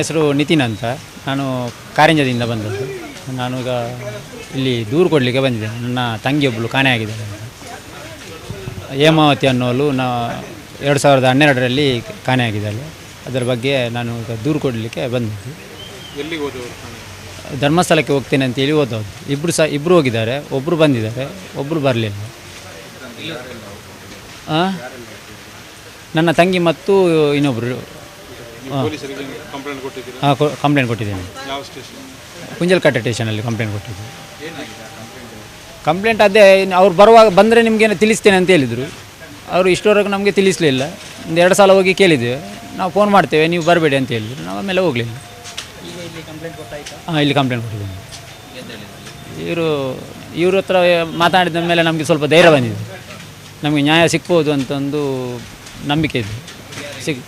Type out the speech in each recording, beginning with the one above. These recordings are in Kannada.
ಹೆಸರು ನಿತಿನ್ ಅಂತ. ನಾನು ಕಾರಂಜದಿಂದ ಬಂದದ್ದು. ನಾನು ಈಗ ಇಲ್ಲಿ ದೂರು ಕೊಡಲಿಕ್ಕೆ ಬಂದಿದ್ದೆ. ನನ್ನ ತಂಗಿಯೊಬ್ಬಳು ಕಾಣೆ ಆಗಿದ್ದಾರೆ ಹೇಮಾವತಿ ಅನ್ನೋಳು ನಾ ಎರಡು ಸಾವಿರದ ಹನ್ನೆರಡರಲ್ಲಿ ಕಾಣೆಯಾಗಿದ್ದಾಳೆ ಅದರ ಬಗ್ಗೆ ನಾನು ಈಗ ದೂರು ಕೊಡಲಿಕ್ಕೆ ಬಂದಿದ್ದು. ಹೋದವರು ಧರ್ಮಸ್ಥಳಕ್ಕೆ ಹೋಗ್ತೇನೆ ಅಂತೇಳಿ ಓದೋದು ಇಬ್ಬರು ಸಹ ಇಬ್ಬರು ಹೋಗಿದ್ದಾರೆ. ಒಬ್ಬರು ಬಂದಿದ್ದಾರೆ ಒಬ್ಬರು ಬರಲಿಲ್ಲ. ನನ್ನ ತಂಗಿ ಮತ್ತು ಇನ್ನೊಬ್ಬರು ಕಂಪ್ಲೇಂಟ್ ಕೊಟ್ಟಿದ್ದೀರಾ? ಕಂಪ್ಲೇಂಟ್ ಕೊಟ್ಟಿದ್ದೇನೆ. ಯಾವ ಸ್ಟೇಷನ್ ಕುಂಜಲ್ಕಟ್ಟೆ ಸ್ಟೇಷನಲ್ಲಿ ಕಂಪ್ಲೇಂಟ್ ಕೊಟ್ಟಿದ್ದೆ. ಕಂಪ್ಲೇಂಟ್ ಅದೇ ಅವ್ರು ಬರುವಾಗ ಬಂದರೆ ನಿಮಗೇನು ತಿಳಿಸ್ತೇನೆ ಅಂತ ಹೇಳಿದರು. ಅವರು ಇಷ್ಟವರೆಗೂ ನಮಗೆ ತಿಳಿಸಲಿಲ್ಲ ಒಂದು ಎರಡು ಸಲ ಹೋಗಿ ಕೇಳಿದ್ದೇವೆ ನಾವು ಫೋನ್ ಮಾಡ್ತೇವೆ ನೀವು ಬರಬೇಡಿ ಅಂತ ಹೇಳಿದ್ರು. ನಾವು ಆಮೇಲೆ ಹೋಗಲಿಲ್ಲ. ಹಾಂ ಇಲ್ಲಿ ಕಂಪ್ಲೇಂಟ್ ಕೊಟ್ಟಿದ್ದೀನಿ. ಇವರು ಇವ್ರ ಹತ್ರ ಮಾತಾಡಿದ ಮೇಲೆ ನಮಗೆ ಸ್ವಲ್ಪ ಧೈರ್ಯ ಬಂದಿದೆ. ನಮಗೆ ನ್ಯಾಯ ಸಿಕ್ಬೋದು ಅಂತ ಒಂದು ನಂಬಿಕೆ ಇದೆ. ಸಿಗ್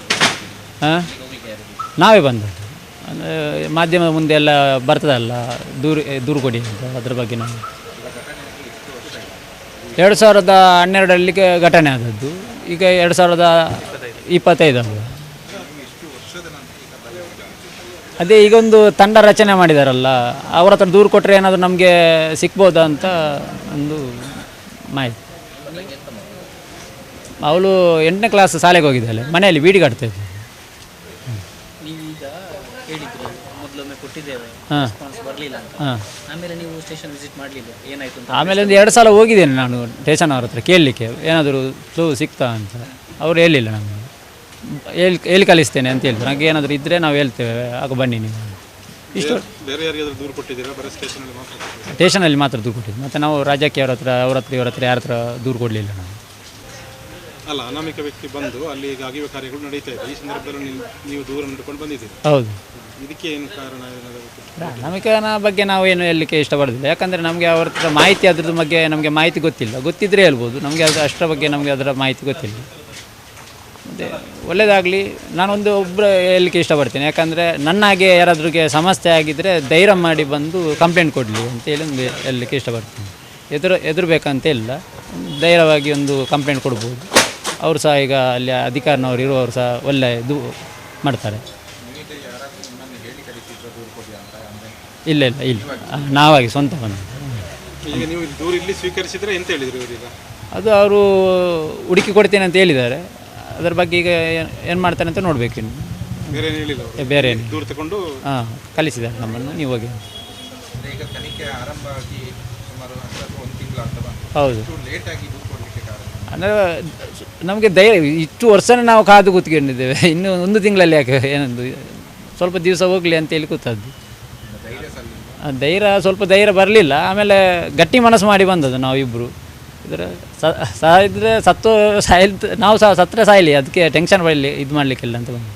ನಾವೇ ಬಂದದ್ದು ಅಂದರೆ ಮಾಧ್ಯಮದ ಮುಂದೆ ಎಲ್ಲ ಬರ್ತದಲ್ಲ, ದೂರು ದೂರು ಕೊಡಿ ಅಂತ ಅದ್ರ ಬಗ್ಗೆ ನಾವು. ಎರಡು ಸಾವಿರದ ಹನ್ನೆರಡರಲ್ಲಿ ಘಟನೆ ಆದದ್ದು. ಈಗ ಎರಡು ಸಾವಿರದ ಇಪ್ಪತ್ತೈದು ಅದೇ ಈಗೊಂದು ತಂಡ ರಚನೆ ಮಾಡಿದಾರಲ್ಲ, ಅವ್ರ ಹತ್ರ ದೂರು ಕೊಟ್ಟರೆ ಏನಾದರೂ ನಮಗೆ ಸಿಗ್ಬೋದಾ ಅಂತ ಒಂದು ಮಾಹಿತಿ. ಅವಳು ಎಂಟನೇ ಕ್ಲಾಸ್ ಶಾಲೆಗೆ ಹೋಗಿದ್ದಾಳೆ, ಮನೆಯಲ್ಲಿ ಬೀಡಿ ಕಟ್ತಾ ಇದ್ದೆ ನೀವೀಗ ಹೇಳಿದ್ರಿ ಮೊದಲೊಮ್ಮೆ ಕೊಟ್ಟಿದ್ದೇವೆ ಹಾಂ. ರೆಸ್ಪಾನ್ಸ್ ಬರಲಿಲ್ಲ ಅಂತ. ಆಮೇಲೆ ನೀವು ಸ್ಟೇಷನ್ ವಿಸಿಟ್ ಮಾಡಲಿಲ್ಲ ಏನಾಯ್ತು ಅಂತ ಆಮೇಲೆ ಒಂದು ಎರಡು ಸಲ ಹೋಗಿದ್ದೇನೆ ನಾನು ಸ್ಟೇಷನ್ ಅವ್ರ ಹತ್ರ ಕೇಳಲಿಕ್ಕೆ. ಏನಾದರೂ ಫ್ಲೂ ಸಿಗ್ತಾ ಅಂತ. ಅವ್ರು ಹೇಳಿಲ್ಲ ನಮಗೆ. ಹೇಳಿ ಹೇಳಿ ಕಳಿಸ್ತೇನೆ ಅಂತ ಹೇಳಿದ್ರು ನನಗೆ ಏನಾದರೂ ಇದ್ದರೆ ನಾವು ಹೇಳ್ತೇವೆ ಆಗ ಬನ್ನಿ ನೀವು ಇಷ್ಟು ಬೇರೆ ಯಾರಿಗಾದ್ರೂ ದೂರು ಕೊಟ್ಟಿದ್ದೀರಾ? ಬರೀ ಸ್ಟೇಷನಲ್ಲಿ ಮಾತ್ರ? ಸ್ಟೇಷನಲ್ಲಿ ಮಾತ್ರ ದೂರು ಕೊಟ್ಟಿದ್ದು. ಮತ್ತು ನಾವು ರಾಜ್ಯಕ್ಕೆ ಅವ್ರ ಹತ್ರ ಅವ್ರ ಹತ್ರ ಇವ್ರ ಹತ್ರ ಯಾರ ಹತ್ರ ದೂರು ಕೊಡಲಿಲ್ಲ ನಾವು. ಅಲ್ಲ ಅನಾಮಿಕ ವ್ಯಕ್ತಿ ಬಂದು ಅಲ್ಲಿ ಈಗ ಅಗಿಯುವ ಕಾರ್ಯಗಳು ನಡೀತಾ ಇದೆ. ಈ ಸಂದರ್ಭದಲ್ಲಿ ನೀವು ನೀವು ದೂರ ನಡ್ಕೊಂಡು ಬಂದಿದ್ದೀರಿ? ಹೌದು. ಇದಕ್ಕೆ ಏನು ಕಾರಣ ಬಗ್ಗೆ ನಾವು ಏನು ಹೇಳಲಿಕ್ಕೆ ಇಷ್ಟಪಡೋದಿಲ್ಲ. ಯಾಕಂದರೆ ನಮಗೆ ಅವ್ರ ಮಾಹಿತಿ ಅದ್ರದ್ದು ಬಗ್ಗೆ ನಮಗೆ ಮಾಹಿತಿ ಗೊತ್ತಿಲ್ಲ. ಗೊತ್ತಿದ್ದರೆ ಹೇಳ್ಬೋದು. ನಮಗೆ ಅದು ಅಷ್ಟರ ಬಗ್ಗೆ ನಮಗೆ ಅದರ ಮಾಹಿತಿ ಗೊತ್ತಿಲ್ಲ. ಮತ್ತು ಒಳ್ಳೆಯದಾಗಲಿ ನಾನೊಂದು ಒಬ್ಬರು ಹೇಳಲಿಕ್ಕೆ ಇಷ್ಟಪಡ್ತೀನಿ. ಯಾಕಂದರೆ ನನ್ನ ಹಾಗೆ ಯಾರಾದ್ರಿಗೆ ಸಮಸ್ಯೆ ಆಗಿದ್ದರೆ ಧೈರ್ಯ ಮಾಡಿ ಬಂದು ಕಂಪ್ಲೇಂಟ್ ಕೊಡಲಿ ಅಂತೇಳಿ ಒಂದು ಹೇಳಲಿಕ್ಕೆ ಇಷ್ಟಪಡ್ತೀನಿ. ಎದುರು, ಎದುರಬೇಕಂತ ಇಲ್ಲ. ಧೈರ್ಯವಾಗಿ ಒಂದು ಕಂಪ್ಲೇಂಟ್ ಕೊಡ್ಬೋದು. ಅವರು ಸಹ ಈಗ ಅಲ್ಲಿ ಅಧಿಕಾರಿನವ್ರು ಇರುವವರು ಸಹ ಒಳ್ಳೆ ಇದು ಮಾಡ್ತಾರೆ. ಇಲ್ಲ ಇಲ್ಲ ಇಲ್ಲ. ನಾವಾಗಿ ಸ್ವಂತ ಬಂದು ಈಗ ನೀವು ಇಲ್ಲಿ ದೂರ ಇಲ್ಲಿ ಸ್ವೀಕರಿಸಿದ್ರೆ ಎಂತ ಹೇಳಿದ್ರು ಇವರೀಗ ಅದು ಅವರು ಹುಡುಕಿ ಕೊಡ್ತೇನೆ ಅಂತ ಹೇಳಿದ್ದಾರೆ. ಅದರ ಬಗ್ಗೆ ಈಗ ಏನು ಮಾಡ್ತಾರೆ ಅಂತ ನೋಡಬೇಕು ಇನ್ನು. ಬೇರೆ ಏನು ಹೇಳಿಲ್ಲ ಅವರು? ಏ, ಬೇರೆ ಏನು. ದೂರ ತಗೊಂಡು ಹಾಂ ಕಲಿಸಿದ್ದಾರೆ ನಮ್ಮನ್ನು ನೀವು ಹೋಗಿ. ಈಗ ತನಿಖೆ ಆರಂಭ ಆಗಿ ಸುಮಾರು ಹತ್ತು ಒಂದು ತಿಂಗಳಾಗ್ತಾ ಬಂತು. ಹೌದು. ಇಷ್ಟು ಲೇಟ್ ಆಗಿ ದೂರು ಕೊಡಲಿಕ್ಕೆ ಕಾರಣ? ಅಂದರೆ ನಮಗೆ ಧೈರ್ಯ ಇಷ್ಟು ವರ್ಷನೇ ನಾವು ಕಾದು ಕೂತ್ಕೊಂಡಿದ್ದೇವೆ. ಇನ್ನು ಒಂದು ತಿಂಗಳಲ್ಲಿ ಯಾಕೆ ಏನೊಂದು ಸ್ವಲ್ಪ ದಿವಸ ಹೋಗಲಿ ಅಂತೇಳಿ ಕೂತದ್ದು. ಧೈರ್ಯ ಸಲ್ಲಿಲ್ಲ ಆ ಧೈರ್ಯ ಸ್ವಲ್ಪ ಧೈರ್ಯ ಬರಲಿಲ್ಲ. ಆಮೇಲೆ ಗಟ್ಟಿ ಮನಸ್ಸು ಮಾಡಿ ಬಂದದ್ದು ನಾವಿಬ್ಬರು ಇದ್ರೆ ಇದರ ಇದ್ರೆ ಸತ್ತು ಸಾಯಿಲ್ ನಾವು ಸಹ ಸತ್ತರೆ ಸಾಯಲಿ ಅದಕ್ಕೆ ಟೆನ್ಷನ್ ಬರಲಿ ಇದು ಮಾಡಲಿಕ್ಕಿಲ್ಲ ಅಂತ ಬಂದು.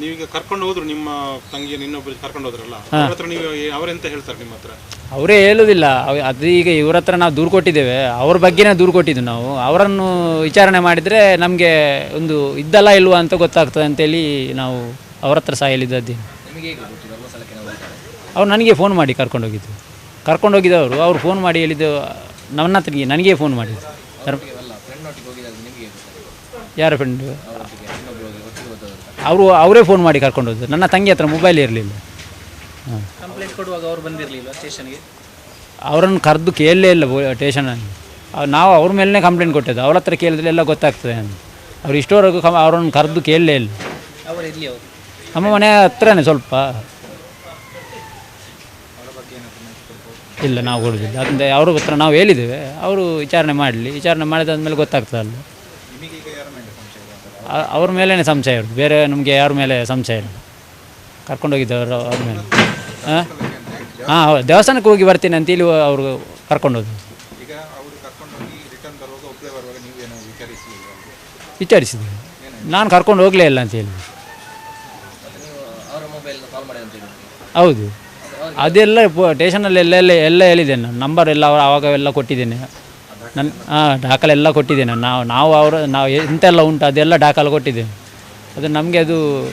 ನೀವೀಗ ಕರ್ಕೊಂಡು ಹೋದ್ರು ನಿಮ್ಮ ತಂಗಿಯ ಇನ್ನೊಬ್ಬರು ಕರ್ಕೊಂಡು ಹೋದ್ರಲ್ಲ? ಅವ್ರ ಹತ್ರ ನೀವು ಅವರೆಂತ ಹೇಳ್ತಾರೆ ನಿಮ್ಮ ಹತ್ರ? ಅವರೇ ಹೇಳುವುದಿಲ್ಲ ಅವ್- ಅದು ಈಗ ಇವ್ರ ಹತ್ರ ನಾವು ದೂರು ಕೊಟ್ಟಿದ್ದೇವೆ. ಅವ್ರ ಬಗ್ಗೆನೇ ದೂರು ಕೊಟ್ಟಿದ್ದು ನಾವು. ಅವರನ್ನು ವಿಚಾರಣೆ ಮಾಡಿದರೆ ನಮಗೆ ಒಂದು ಇದ್ದಲ್ಲ ಇಲ್ವಾ ಅಂತ ಗೊತ್ತಾಗ್ತದೆ ಅಂತೇಳಿ ನಾವು ಅವ್ರ ಹತ್ರ ಸಹ ಹೇಳಿದ್ದದ್ದು ನಿಮಗೆ ಅವ್ರು ನನಗೆ ಫೋನ್ ಮಾಡಿ ಕರ್ಕೊಂಡು ಕರ್ಕೊಂಡೋಗಿದ್ದವರು ಅವರು ಫೋನ್ ಮಾಡಿ ಹೇಳಿದ್ದು ನನ್ನ ಹತ್ರಗೆ ನನಗೆ ಫೋನ್ ಮಾಡಿದ್ದು ಧರ್ಮ- ಯಾರ ಫ್ರೆಂಡು ಅವರು ಅವರೇ ಫೋನ್ ಮಾಡಿ ಕರ್ಕೊಂಡೋದ್ರು ನನ್ನ ತಂಗಿ ಹತ್ರ ಮೊಬೈಲ್ ಇರಲಿಲ್ಲ. ಹಾಂ. ಕಂಪ್ಲೇಂಟ್ ಕೊಡುವಾಗ ಅವ್ರು ಬಂದಿರಲಿಲ್ಲ ಸ್ಟೇಷನ್ಗೆ ಅವರನ್ನು ಕರೆದು ಕೇಳಲೇ ಇಲ್ಲ ಸ್ಟೇಷನಲ್ಲಿ ನಾವು ಅವ್ರ ಮೇಲೇ ಕಂಪ್ಲೇಂಟ್ ಕೊಟ್ಟಿದ್ದು. ಅವ್ರ ಹತ್ರ ಕೇಳಿದ್ರೆ ಎಲ್ಲ ಗೊತ್ತಾಗ್ತದೆ ಅಂತ. ಅವ್ರು ಇಷ್ಟೋವರೆಗೂ ಕಮ್ ಅವರನ್ನು ಕರೆದು ಕೇಳಲೇ ಇಲ್ಲ. ನಮ್ಮ ಮನೆ ಹತ್ರನೇ ಸ್ವಲ್ಪ. ಇಲ್ಲ ನಾವು ಕೊಡೋದಿಲ್ಲ. ಅಂದರೆ ಅವ್ರ ಹತ್ರ ನಾವು ಹೇಳಿದ್ದೇವೆ. ಅವರು ವಿಚಾರಣೆ ಮಾಡಲಿ. ವಿಚಾರಣೆ ಮಾಡಿದಾದ್ಮೇಲೆ ಗೊತ್ತಾಗ್ತದಲ್ಲ ಅವ್ರ ಮೇಲೇ ಸಂಶಯ ಇರೋದು. ಬೇರೆ ನಮಗೆ ಯಾರ ಮೇಲೆ ಸಂಶಯ ಇಲ್ಲ. ಕರ್ಕೊಂಡೋಗಿದ್ದವರು ಅವ್ರ ಮೇಲೆ. ಹಾಂ ಹಾಂ ಹೌದು. ದೇವಸ್ಥಾನಕ್ಕೆ ಹೋಗಿ ಬರ್ತೀನಿ ಅಂತೇಳಿ ಅವರು ಕರ್ಕೊಂಡು ಹೋದ್ರು. ಈಗ ಅವರು ಕರ್ಕೊಂಡು ಹೋಗಿ ರಿಟರ್ನ್ ಬರುವಾಗ ಒಬ್ಬರೇ ಬರುವಾಗ ನೀವೇನೋ ವಿಚಾರಿಸಲಿಲ್ಲ ವಿಚಾರಿಸಿದ್ವಿ ನಾನು ಕರ್ಕೊಂಡು ಹೋಗಲೇ ಇಲ್ಲ ಅಂತ ಹೇಳಿ ನೀವು ಮೊಬೈಲ್ ಕಾಲ್ ಮಾಡಿ ಅಂತ ಹೇಳಿದ್ರು. ಹೌದು. ಅದೆಲ್ಲ ಸ್ಟೇಷನಲ್ಲಿ ಎಲ್ಲ ಎಲ್ಲ ಎಲ್ಲ ಹೇಳಿದ್ದೇನೆ ನಾನು. ನಂಬರ್ ಎಲ್ಲ ಅವರು ಆವಾಗ ಎಲ್ಲ ಕೊಟ್ಟಿದ್ದೇನೆ. ನನ್ನ ಹಾಂ ದಾಖಲೆ ಎಲ್ಲ ಕೊಟ್ಟಿದ್ದೇನೆ. ನಾವು ನಾವು ಅವರು ನಾವು ಎಂತೆಲ್ಲ ಉಂಟು ಅದೆಲ್ಲ ದಾಖಲೆ ಕೊಟ್ಟಿದ್ದೇನೆ. ಅದು ನಮಗೆ ಅದು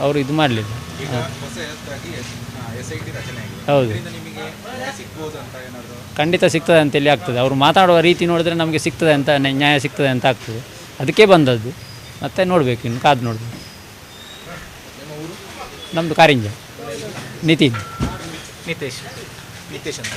ಅವರು ಇದು ಮಾಡಲಿಲ್ಲ. ಹೌದು. ಖಂಡಿತ ಸಿಗ್ತದೆ ಅಂತೇಳಿ ಆಗ್ತದೆ. ಅವರು ಮಾತಾಡುವ ರೀತಿ ನೋಡಿದ್ರೆ ನಮಗೆ ಸಿಗ್ತದೆ ಅಂತ ನ್ಯಾಯ ಸಿಗ್ತದೆ ಅಂತ ಆಗ್ತದೆ. ಅದಕ್ಕೆ ಬಂದದ್ದು. ಮತ್ತೆ ನೋಡಬೇಕು ಇನ್ನು ಕಾದು ನೋಡಬೇಕು. ನಮ್ಮದು ಕಾರಿಂಜ. ನಿತಿನ್ ನಿತೇಶ್ ನಿತೇಶ್ ಅಂತ